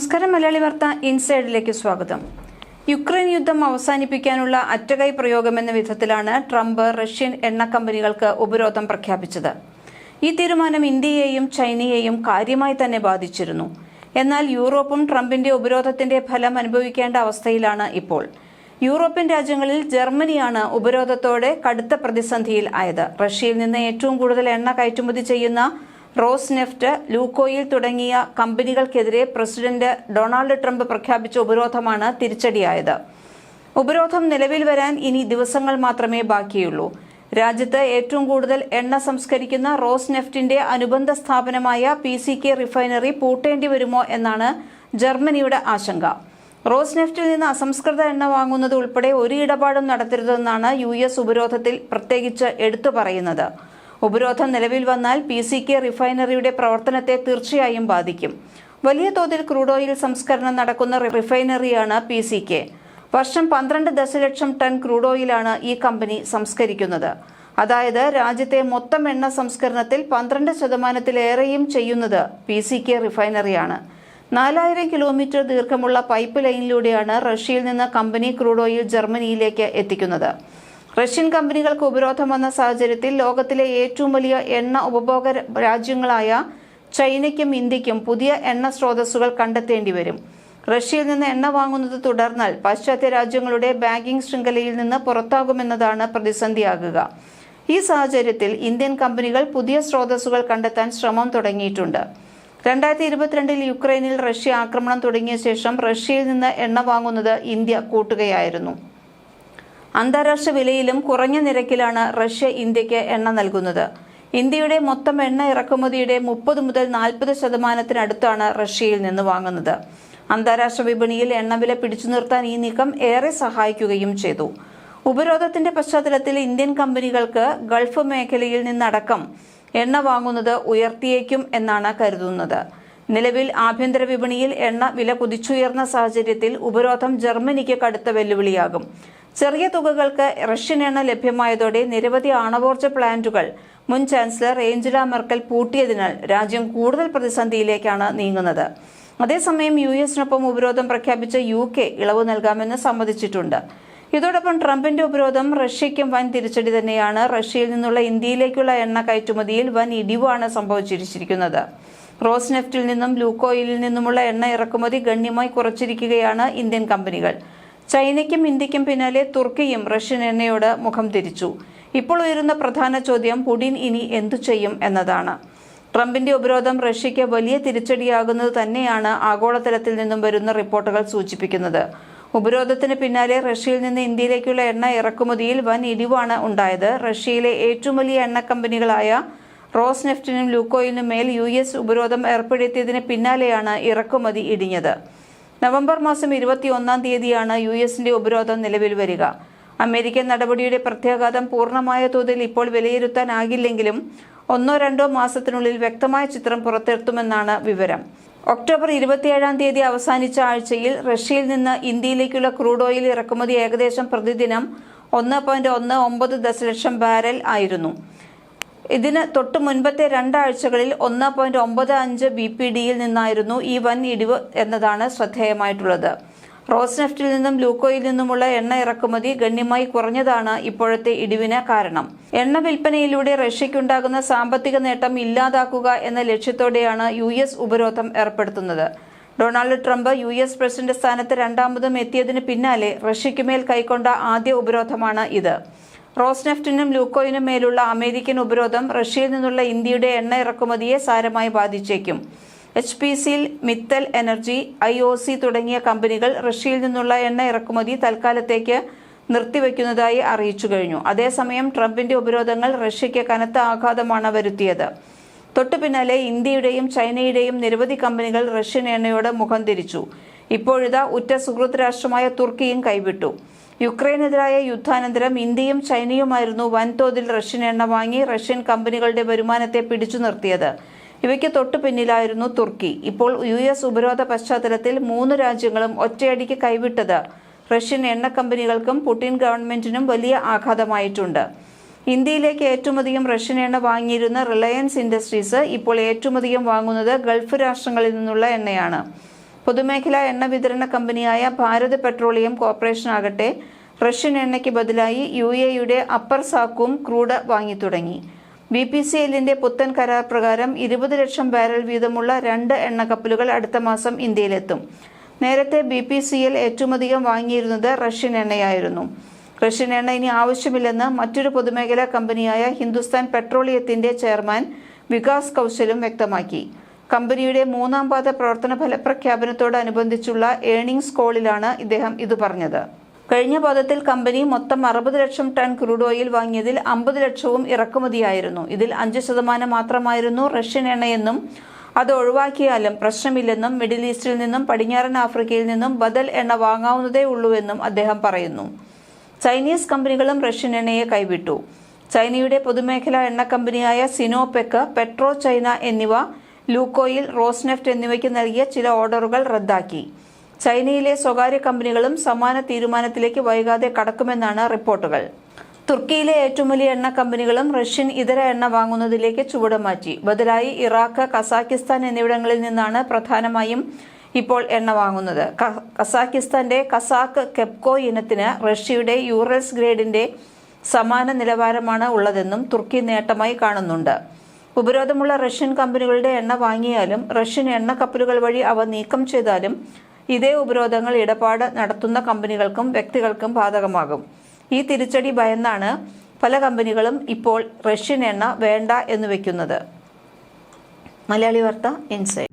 നമസ്കാരം മലയാളി വാർത്ത ഇൻസൈഡിലേക്ക് സ്വാഗതം. യുക്രൈൻ യുദ്ധം അവസാനിപ്പിക്കാനുള്ള അറ്റകൈ പ്രയോഗമെന്ന വിധത്തിലാണ് ട്രംപ് റഷ്യൻ എണ്ണ കമ്പനികൾക്ക് ഉപരോധം പ്രഖ്യാപിച്ചത്. ഈ തീരുമാനം ഇന്ത്യയെയും ചൈനയെയും കാര്യമായി തന്നെ ബാധിച്ചിരുന്നു. എന്നാൽ യൂറോപ്പും ട്രംപിന്റെ ഉപരോധത്തിന്റെ ഫലം അനുഭവിക്കേണ്ട അവസ്ഥയിലാണ് ഇപ്പോൾ. യൂറോപ്യൻ രാജ്യങ്ങളിൽ ജർമ്മനിയാണ് ഉപരോധത്തോടെ കടുത്ത പ്രതിസന്ധിയിൽ ആയത്. റഷ്യയിൽ നിന്ന് ഏറ്റവും കൂടുതൽ എണ്ണ കയറ്റുമതി ചെയ്യുന്ന റോസ് നെഫ്റ്റ് ലൂക്കോയിൽ തുടങ്ങിയ കമ്പനികൾക്കെതിരെ പ്രസിഡന്റ് ഡൊണാൾഡ് ട്രംപ് പ്രഖ്യാപിച്ച ഉപരോധമാണ് തിരിച്ചടിയായത്. ഉപരോധം നിലവിൽ വരാൻ ഇനി ദിവസങ്ങൾ മാത്രമേ ബാക്കിയുള്ളൂ. രാജ്യത്ത് ഏറ്റവും കൂടുതൽ എണ്ണ സംസ്കരിക്കുന്ന റോസ് നെഫ്റ്റിന്റെ അനുബന്ധ സ്ഥാപനമായ പി സി കെ റിഫൈനറി പൂട്ടേണ്ടി വരുമോ എന്നാണ് ജർമ്മനിയുടെ ആശങ്ക. റോസ് നെഫ്റ്റിൽ നിന്ന് അസംസ്കൃത എണ്ണ വാങ്ങുന്നത് ഉൾപ്പെടെ ഒരു ഇടപാടും നടത്തരുതെന്നാണ് യു എസ് ഉപരോധത്തിൽ പ്രത്യേകിച്ച് എടുത്തു പറയുന്നത്. ഉപരോധം നിലവിൽ വന്നാൽ പി സി കെ റിഫൈനറിയുടെ പ്രവർത്തനത്തെ തീർച്ചയായും ബാധിക്കും. വലിയ തോതിൽ ക്രൂഡ് ഓയിൽ സംസ്കരണം നടക്കുന്ന റിഫൈനറിയാണ് പി സി കെ. വർഷം പന്ത്രണ്ട് ദശലക്ഷം ടൺ ക്രൂഡ് ഓയിലാണ് ഈ കമ്പനി സംസ്കരിക്കുന്നത്. അതായത് രാജ്യത്തെ മൊത്തം എണ്ണ സംസ്കരണത്തിൽ പന്ത്രണ്ട് ശതമാനത്തിലേറെയും ചെയ്യുന്നത് പി സി കെ റിഫൈനറിയാണ്. നാലായിരം കിലോമീറ്റർ ദീർഘമുള്ള പൈപ്പ് ലൈനിലൂടെയാണ് റഷ്യയിൽ നിന്ന് കമ്പനി ക്രൂഡ് ഓയിൽ ജർമ്മനിയിലേക്ക് എത്തിക്കുന്നത്. റഷ്യൻ കമ്പനികൾക്ക് ഉപരോധം വന്ന സാഹചര്യത്തിൽ ലോകത്തിലെ ഏറ്റവും വലിയ എണ്ണ ഉപഭോഗ രാജ്യങ്ങളായ ചൈനയ്ക്കും ഇന്ത്യക്കും പുതിയ എണ്ണ സ്രോതസ്സുകൾ കണ്ടെത്തേണ്ടി വരും. റഷ്യയിൽ നിന്ന് എണ്ണ വാങ്ങുന്നത് തുടർന്നാൽ പാശ്ചാത്യ രാജ്യങ്ങളുടെ ബാങ്കിംഗ് ശൃംഖലയിൽ നിന്ന് പുറത്താകുമെന്നതാണ് പ്രതിസന്ധിയാകുക. ഈ സാഹചര്യത്തിൽ ഇന്ത്യൻ കമ്പനികൾ പുതിയ സ്രോതസ്സുകൾ കണ്ടെത്താൻ ശ്രമം തുടങ്ങിയിട്ടുണ്ട്. രണ്ടായിരത്തി ഇരുപത്തിരണ്ടിൽ യുക്രൈനിൽ റഷ്യ ആക്രമണം തുടങ്ങിയ ശേഷം റഷ്യയിൽ നിന്ന് എണ്ണ വാങ്ങുന്നത് ഇന്ത്യ കൂട്ടുകയായിരുന്നു. അന്താരാഷ്ട്ര വിലയിലും കുറഞ്ഞ നിരക്കിലാണ് റഷ്യ ഇന്ത്യയ്ക്ക് എണ്ണ നൽകുന്നത്. ഇന്ത്യയുടെ മൊത്തം എണ്ണ ഇറക്കുമതിയുടെ മുപ്പത് മുതൽ നാൽപ്പത് ശതമാനത്തിനടുത്താണ് റഷ്യയിൽ നിന്ന് വാങ്ങുന്നത്. അന്താരാഷ്ട്ര വിപണിയിൽ എണ്ണവില പിടിച്ചു നിർത്താൻ ഈ നീക്കം ഏറെ സഹായിക്കുകയും ചെയ്തു. ഉപരോധത്തിന്റെ പശ്ചാത്തലത്തിൽ ഇന്ത്യൻ കമ്പനികൾക്ക് ഗൾഫ് മേഖലയിൽ നിന്നടക്കം എണ്ണ വാങ്ങുന്നത് ഉയർത്തിയേക്കും എന്നാണ് കരുതുന്നത്. നിലവിൽ ആഭ്യന്തര വിപണിയിൽ എണ്ണ വില കുതിച്ചുയർന്ന സാഹചര്യത്തിൽ ഉപരോധം ജർമ്മനിക്ക് കടുത്ത വെല്ലുവിളിയാകും. ചെറിയ തുകകൾക്ക് റഷ്യൻ എണ്ണ ലഭ്യമായതോടെ നിരവധി ആണവോർജ പ്ലാന്റുകൾ മുൻ ചാൻസലർ ഏഞ്ചല മെർക്കൽ പൂട്ടിയതിനാൽ രാജ്യം കൂടുതൽ പ്രതിസന്ധിയിലേക്കാണ് നീങ്ങുന്നത്. അതേസമയം യു എസിനൊപ്പം ഉപരോധം പ്രഖ്യാപിച്ച യു കെ ഇളവ് നൽകാമെന്ന് സമ്മതിച്ചിട്ടുണ്ട്. ഇതോടൊപ്പം ട്രംപിന്റെ ഉപരോധം റഷ്യയ്ക്കും വൻ തിരിച്ചടി തന്നെയാണ് റഷ്യയിൽ നിന്നുള്ള ഇന്ത്യയിലേക്കുള്ള എണ്ണ കയറ്റുമതിയിൽ വൻ ഇടിവാണ് സംഭവിച്ചിരിക്കുന്നത് റോസ് നെഫ്റ്റിൽ നിന്നും ലൂക്കോയിലിൽ നിന്നുമുള്ള എണ്ണ ഇറക്കുമതി ഗണ്യമായി കുറച്ചിരിക്കുകയാണ് ഇന്ത്യൻ കമ്പനികൾ. ചൈനയ്ക്കും ഇന്ത്യക്കും പിന്നാലെ തുർക്കിയും റഷ്യൻ എണ്ണയോട് മുഖം തിരിച്ചു. ഇപ്പോൾ ഉയരുന്ന പ്രധാന ചോദ്യം പുടിൻ ഇനി എന്തു ചെയ്യും എന്നതാണ്. ട്രംപിന്റെ ഉപരോധം റഷ്യയ്ക്ക് വലിയ തിരിച്ചടിയാകുന്നത് തന്നെയാണ് ആഗോളതലത്തിൽ നിന്നും വരുന്ന റിപ്പോർട്ടുകൾ സൂചിപ്പിക്കുന്നത്. ഉപരോധത്തിന് പിന്നാലെ റഷ്യയിൽ നിന്ന് ഇന്ത്യയിലേക്കുള്ള എണ്ണ ഇറക്കുമതിയിൽ വൻ ഇടിവാണ് ഉണ്ടായത്. റഷ്യയിലെ ഏറ്റവും വലിയ എണ്ണ കമ്പനികളായ റോസ് നെഫ്റ്റിനും ലൂക്കോയിലിനും മേൽ യു എസ് ഉപരോധം ഏർപ്പെടുത്തിയതിന് പിന്നാലെയാണ് ഇറക്കുമതി ഇടിഞ്ഞത്. നവംബർ മാസം ഇരുപത്തിയൊന്നാം തീയതിയാണ് യു എസിന്റെ ഉപരോധം നിലവിൽ വരിക. അമേരിക്കൻ നടപടിയുടെ പ്രത്യാഘാതം പൂർണമായ തോതിൽ ഇപ്പോൾ വിലയിരുത്താനാകില്ലെങ്കിലും ഒന്നോ രണ്ടോ മാസത്തിനുള്ളിൽ വ്യക്തമായ ചിത്രം പുറത്തെത്തുമെന്നാണ് വിവരം. ഒക്ടോബർ ഇരുപത്തിയേഴാം തീയതി അവസാനിച്ച ആഴ്ചയിൽ റഷ്യയിൽ നിന്ന് ഇന്ത്യയിലേക്കുള്ള ക്രൂഡ് ഓയിൽ ഇറക്കുമതി ഏകദേശം പ്രതിദിനം ഒന്ന് പോയിന്റ് ഒന്ന് ഒമ്പത് ദശലക്ഷം ബാരൽ ആയിരുന്നു. ഇതിന് തൊട്ടു മുൻപത്തെ രണ്ടാഴ്ചകളിൽ ഒന്ന് പോയിന്റ് ഒമ്പത് അഞ്ച് ബി പി ഡിയിൽ നിന്നായിരുന്നു ഈ വൻ ഇടിവ് എന്നതാണ് ശ്രദ്ധേയമായിട്ടുള്ളത്. റോസ്നെഫ്റ്റിൽ നിന്നും ലൂക്കോയിൽ നിന്നുമുള്ള എണ്ണ ഇറക്കുമതി ഗണ്യമായി കുറഞ്ഞതാണ് ഇപ്പോഴത്തെ ഇടിവിന് കാരണം. എണ്ണ വിൽപ്പനയിലൂടെ റഷ്യയ്ക്കുണ്ടാകുന്ന സാമ്പത്തിക നേട്ടം ഇല്ലാതാക്കുക എന്ന ലക്ഷ്യത്തോടെയാണ് യു എസ് ഉപരോധം ഏർപ്പെടുത്തുന്നത്. Donald Trump U S president സ്ഥാനത്ത് രണ്ടാമതും എത്തിയതിന് പിന്നാലെ റഷ്യയ്ക്കുമേൽ കൈക്കൊണ്ട ആദ്യ ഉപരോധമാണ് ഇത്. റോസ്നെഫ്റ്റിനും ലൂക്കോയിനും മേലുള്ള അമേരിക്കൻ ഉപരോധം റഷ്യയിൽ നിന്നുള്ള ഇന്ത്യയുടെ എണ്ണ ഇറക്കുമതിയെ സാരമായി ബാധിച്ചേക്കും. എച്ച് പി സിയിൽ Mittal energy I O C തുടങ്ങിയ കമ്പനികൾ റഷ്യയിൽ നിന്നുള്ള എണ്ണ ഇറക്കുമതി തൽക്കാലത്തേക്ക് നിർത്തിവെക്കുന്നതായി അറിയിച്ചു കഴിഞ്ഞു. അതേസമയം ട്രംപിന്റെ ഉപരോധങ്ങൾ റഷ്യയ്ക്ക് കനത്ത ആഘാതമാണ് വരുത്തിയത്. തൊട്ടു പിന്നാലെ ഇന്ത്യയുടെയും ചൈനയുടെയും നിരവധി കമ്പനികൾ റഷ്യൻ എണ്ണയോട് മുഖം തിരിച്ചു. ഇപ്പോഴിതാ ഉറ്റ സുഹൃത്ത് രാഷ്ട്രമായ തുർക്കിയും കൈവിട്ടു. യുക്രൈനെതിരായ യുദ്ധാനന്തരം ഇന്ത്യയും ചൈനയുമായിരുന്നു വൻതോതിൽ റഷ്യൻ എണ്ണ വാങ്ങി റഷ്യൻ കമ്പനികളുടെ വരുമാനത്തെ പിടിച്ചു നിർത്തിയത്. ഇവയ്ക്ക് തൊട്ടു പിന്നിലായിരുന്നു തുർക്കി. ഇപ്പോൾ യു എസ് ഉപരോധ പശ്ചാത്തലത്തിൽ മൂന്ന് രാജ്യങ്ങളും ഒറ്റയടിക്ക് കൈവിട്ടത് റഷ്യൻ എണ്ണ കമ്പനികൾക്കും പുടിൻ ഗവൺമെന്റിനും വലിയ ആഘാതമായിട്ടുണ്ട്. ഇന്ത്യയിലേക്ക് ഏറ്റവുമധികം റഷ്യൻ എണ്ണ വാങ്ങിയിരുന്ന റിലയൻസ് ഇൻഡസ്ട്രീസ് ഇപ്പോൾ ഏറ്റവുമധികം വാങ്ങുന്നത് ഗൾഫ് രാഷ്ട്രങ്ങളിൽ നിന്നുള്ള എണ്ണയാണ്. പൊതുമേഖലാ എണ്ണ വിതരണ കമ്പനിയായ ഭാരത് പെട്രോളിയം കോർപ്പറേഷൻ ആകട്ടെ റഷ്യൻ എണ്ണയ്ക്ക് ബദലായി യു എയുടെ അപ്പർ സാക്കും ക്രൂഡ് വാങ്ങി തുടങ്ങി ബി പി സി എല്ലിന്റെ പുത്തൻ കരാർ പ്രകാരം ഇരുപത് ലക്ഷം ബാരൽ വീതമുള്ള രണ്ട് എണ്ണ കപ്പലുകൾ അടുത്ത മാസം ഇന്ത്യയിലെത്തും. നേരത്തെ ബി പി സി എൽ ഏറ്റവും അധികം വാങ്ങിയിരുന്നത് റഷ്യൻ എണ്ണയായിരുന്നു. റഷ്യൻ എണ്ണ ഇനി ആവശ്യമില്ലെന്ന് മറ്റൊരു പൊതുമേഖലാ കമ്പനിയായ ഹിന്ദുസ്ഥാൻ പെട്രോളിയത്തിന്റെ ചെയർമാൻ വികാസ് കൗശലും വ്യക്തമാക്കി. കമ്പനിയുടെ മൂന്നാം പാദ പ്രവർത്തന ഫലപ്രഖ്യാപനത്തോടനുബന്ധിച്ചുള്ള ഏണിംഗ്സ് കോളിലാണ് ഇദ്ദേഹം ഇത് പറഞ്ഞത്. കഴിഞ്ഞ പാദത്തിൽ കമ്പനി മൊത്തം അറുപത് ലക്ഷം ടൺ ക്രൂഡ് ഓയിൽ വാങ്ങിയതിൽ അമ്പത് ലക്ഷവും ഇറക്കുമതിയായിരുന്നു. ഇതിൽ അഞ്ച് ശതമാനം മാത്രമായിരുന്നു റഷ്യൻ എണ്ണയെന്നും അത് ഒഴിവാക്കിയാലും പ്രശ്നമില്ലെന്നും മിഡിൽ ഈസ്റ്റിൽ നിന്നും പടിഞ്ഞാറൻ ആഫ്രിക്കയിൽ നിന്നും ബദൽ എണ്ണ വാങ്ങാവുന്നതേ ഉള്ളൂവെന്നും അദ്ദേഹം പറയുന്നു. ചൈനീസ് കമ്പനികളും റഷ്യൻ എണ്ണയെ കൈവിട്ടു. ചൈനയുടെ പൊതുമേഖലാ എണ്ണ കമ്പനിയായ സിനോപെക്ക് പെട്രോ ചൈന എന്നിവ ലൂക്കോയിൽ റോസ്നെഫ്റ്റ് എന്നിവയ്ക്ക് നൽകിയ ചില ഓർഡറുകൾ റദ്ദാക്കി. ചൈനയിലെ സ്വകാര്യ കമ്പനികളും സമാന തീരുമാനത്തിലേക്ക് വൈകാതെ കടക്കുമെന്നാണ് റിപ്പോർട്ടുകൾ. തുർക്കിയിലെ ഏറ്റവും വലിയ എണ്ണ കമ്പനികളും റഷ്യൻ ഇതര എണ്ണ വാങ്ങുന്നതിലേക്ക് ചുവടുമാറ്റി. ബദലായി ഇറാഖ് കസാക്കിസ്ഥാൻ എന്നിവിടങ്ങളിൽ നിന്നാണ് പ്രധാനമായും ഇപ്പോൾ എണ്ണ വാങ്ങുന്നത്. കസാക്കിസ്ഥാന്റെ കസാക്ക് കെപ്കോ ഇനത്തിന് റഷ്യയുടെ യൂറൽസ് ഗ്രേഡിന്റെ സമാന നിലവാരമാണ് ഉള്ളതെന്നും തുർക്കി നേട്ടമായി കാണുന്നുണ്ട്. ഉപരോധമുള്ള റഷ്യൻ കമ്പനികളുടെ എണ്ണ വാങ്ങിയാലും റഷ്യൻ എണ്ണ കപ്പലുകൾ വഴി അവ നീക്കം ചെയ്താലും ഇതേ ഉപരോധങ്ങൾ ഇടപാട് നടത്തുന്ന കമ്പനികൾക്കും വ്യക്തികൾക്കും ബാധകമാകും. ഈ തിരിച്ചടി ഭയന്നാണ് പല കമ്പനികളും ഇപ്പോൾ റഷ്യൻ എണ്ണ വേണ്ട എന്ന് വെക്കുന്നത്. മലയാളി വാർത്ത ഇൻസൈഡ്